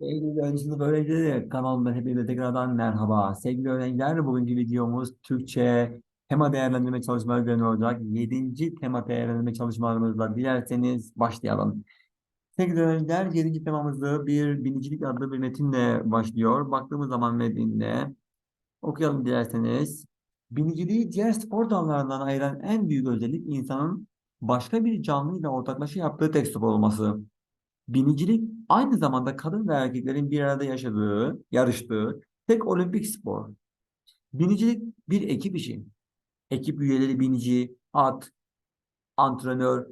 Sevgili öğrenciler, öğrencileri kanalımda hepinize tekrardan merhaba. Sevgili öğrenciler, bugünkü videomuz Türkçe tema değerlendirme çalışmaları üzerine olacak. 7. tema değerlendirme çalışmalarımızla dilerseniz başlayalım. Sevgili öğrenciler, 7. temamızı bir binicilik adlı bir metinle başlıyor. Baktığımız zaman metinde okuyalım dilerseniz. Biniciliği diğer spor dallarından ayıran en büyük özellik insanın başka bir canlıyla ortaklaşa yaptığı tek spor olması. Binicilik aynı zamanda kadın ve erkeklerin bir arada yaşadığı, yarıştığı tek olimpik spor. Binicilik bir ekip işi. Ekip üyeleri binici, at, antrenör,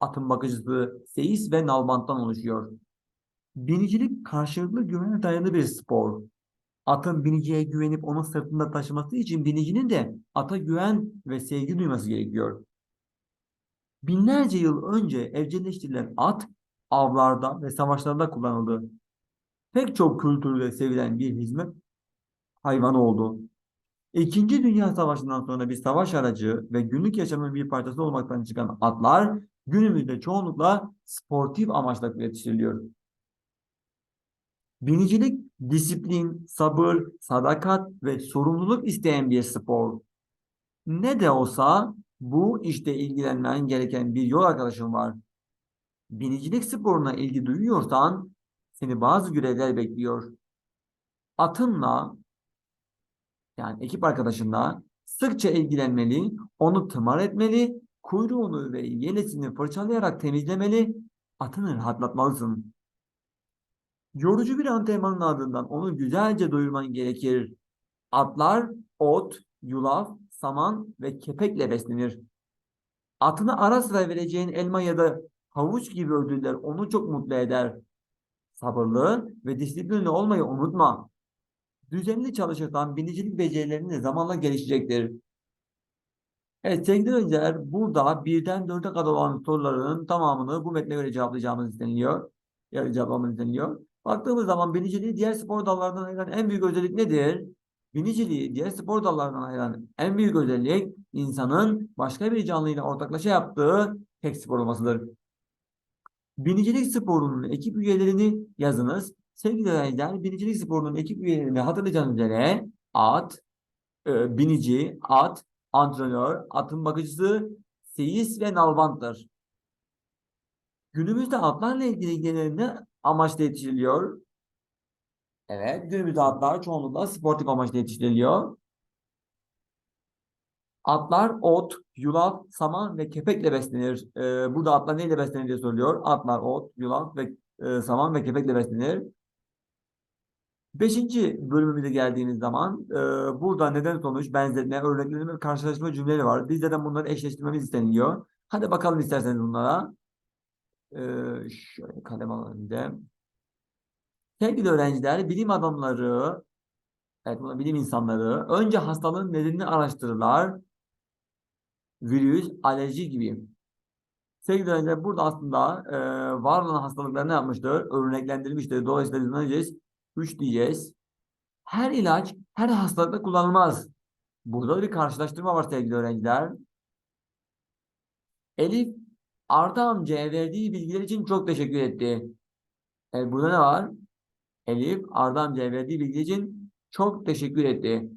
atın bakıcısı, seyis ve nalbanttan oluşuyor. Binicilik karşılıklı güvene dayalı bir spor. Atın biniciye güvenip onu sırtında taşıması için binicinin de ata güven ve sevgi duyması gerekiyor. Binlerce yıl önce evcilleştirilen at avlarda ve savaşlarda kullanıldı. Pek çok kültürde sevilen bir hizmet hayvanı oldu. İkinci Dünya Savaşı'ndan sonra bir savaş aracı ve günlük yaşamın bir parçası olmaktan çıkan atlar günümüzde çoğunlukla sportif amaçla yetiştiriliyor. Binicilik disiplin, sabır, sadakat ve sorumluluk isteyen bir spor. Ne de olsa bu işte ilgilenmen gereken bir yol arkadaşın var. Binicilik sporuna ilgi duyuyorsan seni bazı görevler bekliyor. Atınla yani ekip arkadaşınla sıkça ilgilenmeli, onu tımar etmeli, kuyruğunu ve yelesini fırçalayarak temizlemeli, atını rahatlatmalısın. Yorucu bir antrenmanın ardından onu güzelce doyurman gerekir. Atlar ot, yulaf, saman ve kepekle beslenir. Atına ara sıra vereceğin elma ya da havuç gibi ödüller onu çok mutlu eder. Sabırlı ve disiplinli olmayı unutma. Düzenli çalışırsan binicilik becerilerin de zamanla gelişecektir. Evet sevgili öğrenciler burada birden dörde kadar olan soruların tamamını bu metne göre cevaplayacağımız isteniliyor. Yani cevaplamamız isteniliyor. Baktığımız zaman biniciliği diğer spor dallarından ayıran en büyük özellik nedir? Biniciliği diğer spor dallarından ayıran en büyük özellik insanın başka bir canlıyla ortaklaşa yaptığı tek spor olmasıdır. Binicilik sporunun ekip üyelerini yazınız. Sevgili öğrenciler, binicilik sporunun ekip üyelerini hatırlayacağınız üzere at, e, binici, at, antrenör, atın bakıcısı, seyis ve nalbanttır. Günümüzde atlarla ilgili genel ne amaçla yetiştiriliyor? Evet, günümüzde atlar çoğunlukla sportif amaçla yetiştiriliyor. Atlar ot, yulaf, saman ve kepekle beslenir. Ee, burada atlar neyle beslenir diye soruluyor. Atlar ot, yulaf ve e, saman ve kepekle beslenir. Beşinci bölümümüze geldiğimiz zaman e, burada neden sonuç, benzetme, örneklendirme ve karşılaştırma cümleleri var. Bizlerden bunları eşleştirmemiz isteniliyor. Hadi bakalım isterseniz bunlara. Ee, şöyle kalem alalım bir. Sevgili öğrenciler, bilim adamları, evet buna bilim insanları önce hastalığın nedenini araştırırlar. Virüs, alerji gibi. Sevgili öğrenciler, burada aslında e, var olan hastalıkları ne yapmıştır? Örneklendirilmiştir. Dolayısıyla biz ne diyeceğiz? 3 diyeceğiz. Her ilaç her hastalıkta kullanılmaz. Burada bir karşılaştırma var sevgili öğrenciler. Elif Arda amcaya verdiği bilgiler için çok teşekkür etti. Evet, burada ne var? Elif Arda amcaya verdiği bilgi için çok teşekkür etti.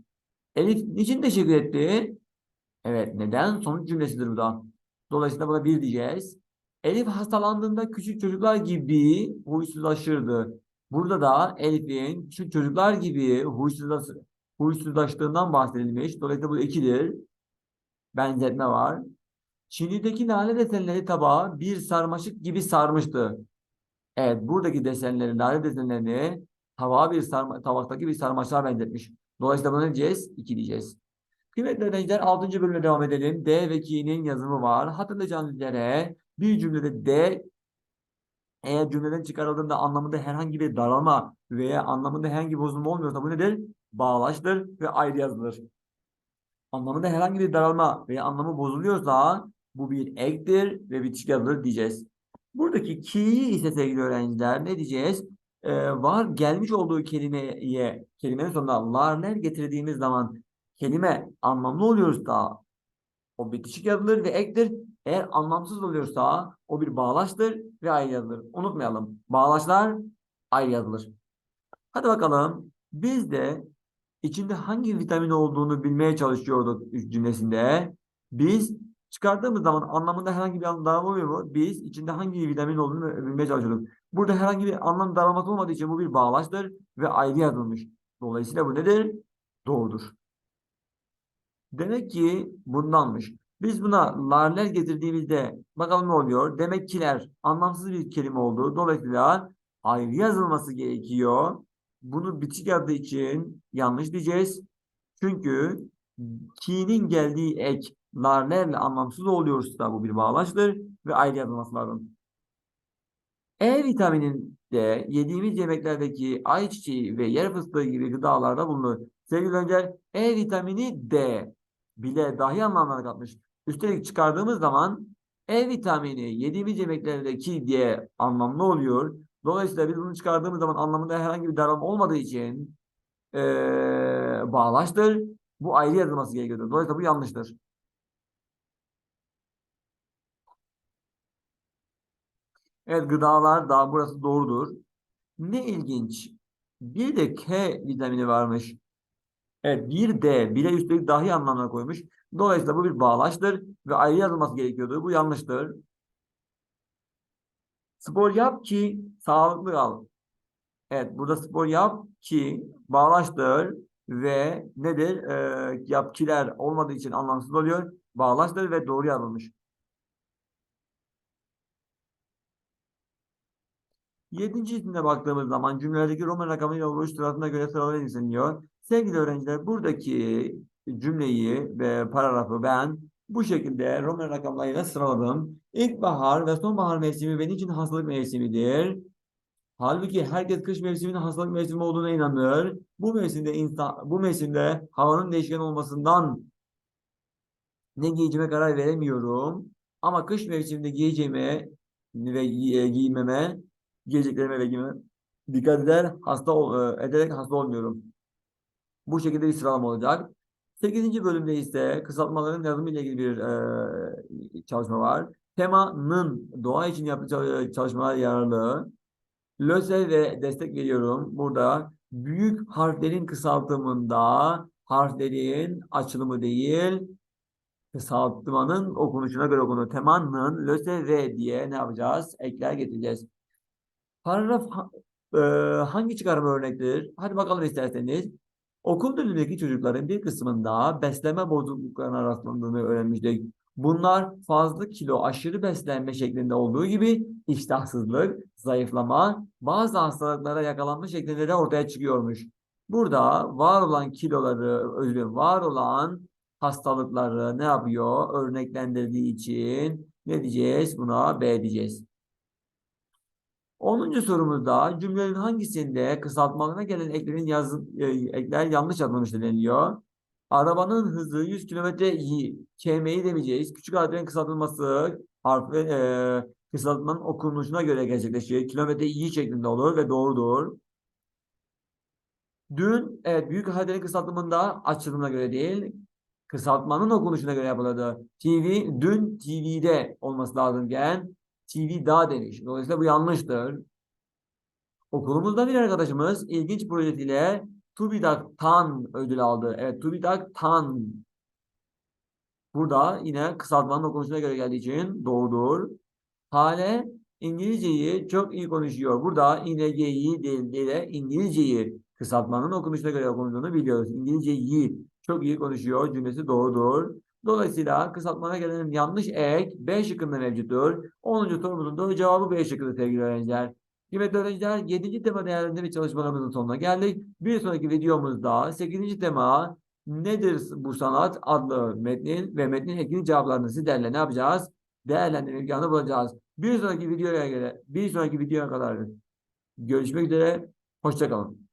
Elif niçin teşekkür etti? Evet neden? Sonuç cümlesidir bu da. Dolayısıyla buna bir diyeceğiz. Elif hastalandığında küçük çocuklar gibi huysuzlaşırdı. Burada da Elif'in küçük çocuklar gibi huysuzlaş huysuzlaştığından bahsedilmiş. Dolayısıyla bu ikidir. Benzetme var. Çin'deki lale desenleri tabağı bir sarmaşık gibi sarmıştı. Evet, buradaki desenleri, lale desenlerini tabağa bir sarma, tabaktaki bir sarmaşığa benzetmiş. Dolayısıyla bunu ne diyeceğiz? 2 diyeceğiz. Kıymetli öğrenciler 6. bölüme devam edelim. D ve K'nin yazımı var. Hatırlayacağınız üzere bir cümlede D eğer cümleden çıkarıldığında anlamında herhangi bir daralma veya anlamında herhangi bir bozulma olmuyorsa bu nedir? Bağlaçtır ve ayrı yazılır. Anlamında herhangi bir daralma veya anlamı bozuluyorsa bu bir ektir ve bitişik yazılır diyeceğiz. Buradaki ki'yi ise sevgili öğrenciler ne diyeceğiz? Ee, var gelmiş olduğu kelimeye, kelimenin sonuna larler getirdiğimiz zaman kelime anlamlı oluyorsa o bitişik yazılır ve ektir. Eğer anlamsız oluyorsa o bir bağlaçtır ve ayrı yazılır. Unutmayalım. Bağlaçlar ayrı yazılır. Hadi bakalım. Biz de içinde hangi vitamin olduğunu bilmeye çalışıyorduk cümlesinde. Biz çıkardığımız zaman anlamında herhangi bir anlam oluyor mu? Biz içinde hangi vitamin olduğunu bilmeye çalışıyorduk. Burada herhangi bir anlam daralması olmadığı için bu bir bağlaçtır ve ayrı yazılmış. Dolayısıyla bu nedir? Doğrudur. Demek ki bundanmış. Biz buna larler getirdiğimizde bakalım ne oluyor? Demek kiler anlamsız bir kelime oldu. Dolayısıyla ayrı yazılması gerekiyor. Bunu bitişik yazdığı için yanlış diyeceğiz. Çünkü ki'nin geldiği ek larlerle anlamsız oluyorsa bu bir bağlaçtır ve ayrı yazılması lazım. E vitaminin de yediğimiz yemeklerdeki ayçiçeği ve yer fıstığı gibi gıdalarda bulunur. Sevgili öğrenciler E vitamini D bile dahi anlamlara katmış. Üstelik çıkardığımız zaman E vitamini yediğimiz yemeklerdeki diye anlamlı oluyor. Dolayısıyla biz bunu çıkardığımız zaman anlamında herhangi bir daralma olmadığı için ee, bağlaçtır. Bu ayrı yazılması gerekiyordur. Dolayısıyla bu yanlıştır. Evet gıdalar da burası doğrudur. Ne ilginç. Bir de K vitamini varmış. Evet bir D bile üstelik dahi anlamına koymuş. Dolayısıyla bu bir bağlaçtır ve ayrı yazılması gerekiyordu. Bu yanlıştır. Spor yap ki sağlıklı kal. Evet burada spor yap ki bağlaçtır ve nedir? Ee, yapkiler olmadığı için anlamsız oluyor. Bağlaçtır ve doğru yazılmış. Yedinci isimde baktığımız zaman cümlelerdeki Roman rakamıyla oluş sırasına göre sıralayan izleniyor. Sevgili öğrenciler buradaki cümleyi ve paragrafı ben bu şekilde Roman rakamlarıyla sıraladım. İlkbahar ve sonbahar mevsimi benim için hastalık mevsimidir. Halbuki herkes kış mevsiminin hastalık mevsimi olduğuna inanır. Bu mevsimde insan bu mevsimde havanın değişken olmasından ne giyeceğime karar veremiyorum. Ama kış mevsiminde giyeceğime ve giy giymeme, giyeceklerime ve giymeme dikkat eder, hasta e, ederek hasta olmuyorum. Bu şekilde bir sıralama olacak. 8. bölümde ise kısaltmaların yazımı ile ilgili bir e, çalışma var. Tema'nın doğa için yaptığı çalışmalar yararlı. LÖSE ve destek veriyorum. Burada büyük harflerin kısaltımında harflerin açılımı değil, kısaltmanın okunuşuna göre okunur. Temanın LÖSE ve diye ne yapacağız? Ekler getireceğiz. Paragraf e, hangi çıkarım örnektir? Hadi bakalım isterseniz. Okul dönemindeki çocukların bir kısmında beslenme bozukluklarına rastlandığını öğrenmiştik. Bunlar fazla kilo, aşırı beslenme şeklinde olduğu gibi iştahsızlık, zayıflama, bazı hastalıklara yakalanma şeklinde de ortaya çıkıyormuş. Burada var olan kiloları, özür var olan hastalıkları ne yapıyor? Örneklendirdiği için ne diyeceğiz? Buna B diyeceğiz. 10. sorumuzda cümlenin hangisinde kısaltmalarına gelen eklerin yazı, e, ekler yanlış yazılmıştır deniliyor. Arabanın hızı 100 kilometre km'yi demeyeceğiz. Küçük harflerin kısaltılması harfi e, kısaltmanın okunuşuna göre gerçekleşiyor. Kilometre i şeklinde olur ve doğrudur. Dün evet büyük harflerin kısaltımında açılımına göre değil kısaltmanın okunuşuna göre yapılırdı. TV dün TV'de olması lazımken TV daha demiş. Dolayısıyla bu yanlıştır. Okulumuzda bir arkadaşımız ilginç projesiyle TÜBİTAK'tan ödül aldı. Evet TÜBİTAK'tan. Burada yine kısaltmanın okunuşuna göre geldiği için doğrudur. Hale İngilizceyi çok iyi konuşuyor. Burada İngilizceyi değil de İngilizceyi kısaltmanın okunuşuna göre okunduğunu biliyoruz. İngilizceyi çok iyi konuşuyor cümlesi doğrudur. Dolayısıyla kısaltmana gelen yanlış ek B şıkkında mevcuttur. 10. sorumuzun doğru cevabı B şıkkıdır sevgili öğrenciler. Kıymetli öğrenciler 7. tema değerlendirme çalışmalarımızın sonuna geldik. Bir sonraki videomuzda 8. tema nedir bu sanat adlı metnin ve metnin ekli cevaplarını sizlerle ne yapacağız? Değerlendirme imkanı bulacağız. Bir sonraki videoya göre bir sonraki videoya kadar görüşmek üzere. Hoşçakalın.